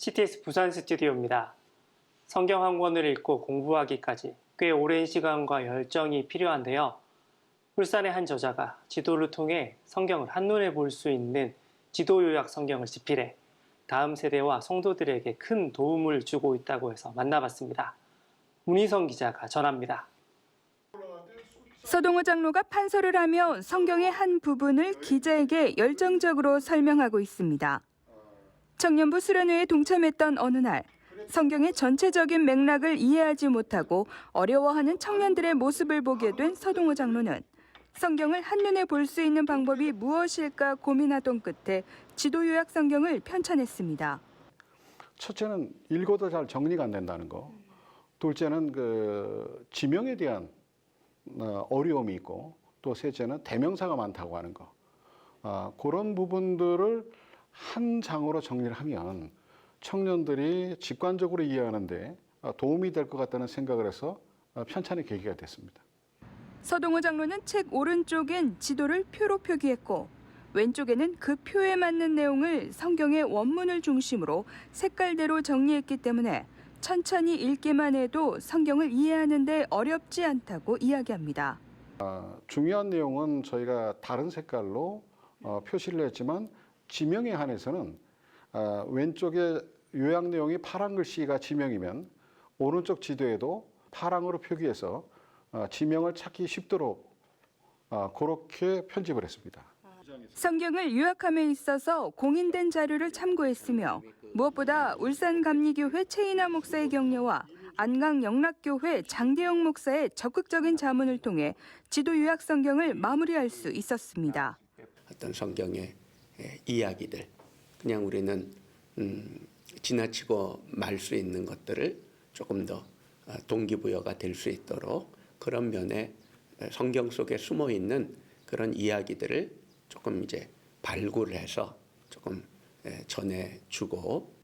CTS 부산 스튜디오입니다. 성경 한 권을 읽고 공부하기까지 꽤 오랜 시간과 열정이 필요한데요. 울산의 한 저자가 지도를 통해 성경을 한눈에 볼 수 있는 지도 요약 성경을 집필해 다음 세대와 성도들에게 큰 도움을 주고 있다고 해서 만나봤습니다. 문희성 기자가 전합니다. 서동호 장로가 판서를 하며 성경의 한 부분을 기자에게 열정적으로 설명하고 있습니다. 청년부 수련회에 동참했던 어느 날 성경의 전체적인 맥락을 이해하지 못하고 어려워하는 청년들의 모습을 보게 된 서동호 장로는 성경을 한눈에 볼 수 있는 방법이 무엇일까 고민하던 끝에 지도 요약 성경을 편찬했습니다. 첫째는 읽어도 잘 정리가 안 된다는 거. 둘째는 그 지명에 대한 어, 어려움이 있고 또 셋째는 대명사가 많다고 하는 거. 아, 그런 부분들을 한 장으로 정리를 하면 청년들이 직관적으로 이해하는데 아, 도움이 될 것 같다는 생각을 해서 아, 편찬의 계기가 됐습니다. 서동호 장로는 책 오른쪽엔 지도를 표로 표기했고 왼쪽에는 그 표에 맞는 내용을 성경의 원문을 중심으로 색깔대로 정리했기 때문에 천천히 읽기만 해도 성경을 이해하는데 어렵지 않다고 이야기합니다. 중요한 내용은 저희가 다른 색깔로 어, 표시를 했지만 지명에 한해서는 아, 왼쪽에 요약 내용이 파란 글씨가 지명이면 오른쪽 지도에도 파랑으로 표기해서 어, 지명을 찾기 쉽도록 아, 그렇게 편집을 했습니다. 성경을 요약함에 있어서 공인된 자료를 참고했으며 무엇보다 울산 감리교회 최인하 목사의 격려와 안강 영락교회 장대영 목사의 적극적인 자문을 통해 지도 요약 성경을 마무리할 수 있었습니다. 어떤 성경의 예, 이야기들. 그냥 우리는 음, 지나치고 말 수 있는 것들을 조금 더 어, 동기부여가 될 수 있도록 그런 면에 에, 성경 속에 숨어 있는 그런 이야기들을 조금 이제 발굴해서 조금 에, 전해주고.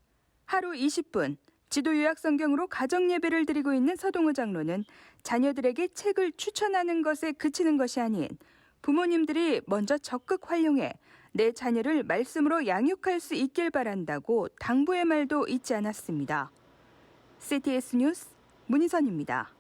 하루 20분 지도 요약 성경으로 가정 예배를 드리고 있는 서동우 장로는 자녀들에게 책을 추천하는 것에 그치는 것이 아닌 부모님들이 먼저 적극 활용해 내 자녀를 말씀으로 양육할 수 있길 바란다고 당부의 말도 잊지 않았습니다. CTS 뉴스 문희선입니다.